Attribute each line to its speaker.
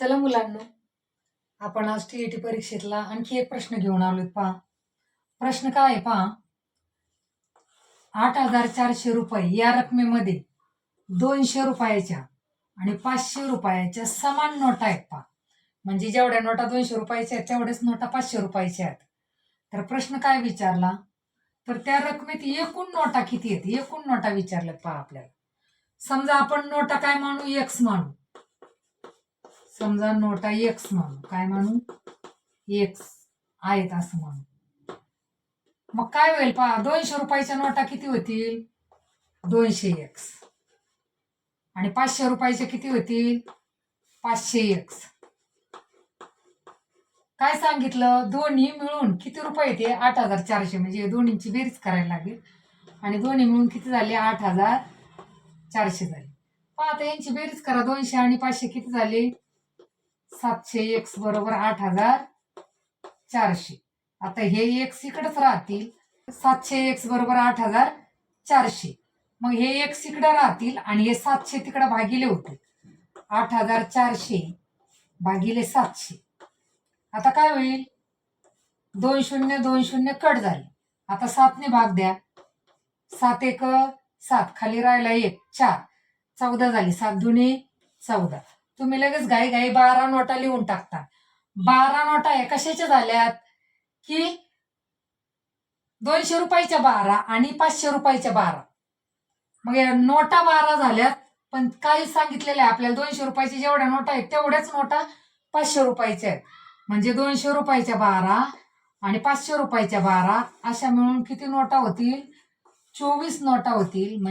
Speaker 1: चला मुलांनो. आपण आज टी टी परीक्षेतला आणखी एक प्रश्न घेऊन आलोत पहा. प्रश्न काय आहे पहा? आठ हजार चारशे रुपये या रकमेमध्ये दोनशे रुपयाच्या आणि पाचशे रुपयाच्या समान नोटा आहेत पहा. म्हणजे जेवढ्या नोटा दोनशे रुपयाच्या आहेत तेवढ्याच नोटा पाचशे रुपयाच्या आहेत. तर प्रश्न काय विचारला? तर त्या रकमेत एकूण नोटा किती आहेत? एकूण नोटा विचारल्यात पहा आपल्याला. समजा आपण नोटा काय मानू? एक्स मानू. समजा नोटा एक्स म्हणू काय म्हणू? एक्स आहेत असं म्हणू. मग काय होईल पहा दोनशे रुपयाच्या नोटा किती होतील? दोनशे एक्स आणि पाचशे रुपयाच्या किती होतील? पाचशे एक्स काय सांगितलं? दोन्ही मिळून किती रुपये येते? आठ हजार चारशे. म्हणजे दोन्हीची बेरीज करायला लागेल. आणि दोन्ही मिळून किती झाले? आठ हजार चारशे झाले. पहा आता यांची बेरीज करा. दोनशे आणि पाचशे किती झाले? सातशे एक्स बरोबर आठ हजार चारशे. आता हे एक्स इकडेच राहतील. सातशे एक्स बरोबर आठ हजार चारशे. मग हे एक्स इकडे राहतील आणि हे सातशे तिकडे भागिले होते. आठ हजार चारशे भागिले सातशे. आता काय होईल? दोन शून्य दोन शून्य कट झाले. आता सातने भाग द्या. सात एक सात. खाली राहिला एक चार. चौदा झाली. सात दुने चौदा. तुम्ही लगेच घाई घाई बारा नोटा लिहून टाकता. बारा नोटा आहे कशाच्या झाल्यात? की दोनशे रुपयाच्या बारा आणि पाचशे रुपयाच्या बारा. मग या नोटा बारा झाल्यात पण काही सांगितलेलं आहे आपल्याला दोनशे रुपयाच्या जेवढ्या नोटा आहेत तेवढ्याच नोटा पाचशे रुपयाच्या आहेत. म्हणजे दोनशे रुपयाच्या बारा आणि पाचशे रुपयाच्या बारा अशा मिळून किती नोटा होतील? चोवीस नोटा होतील.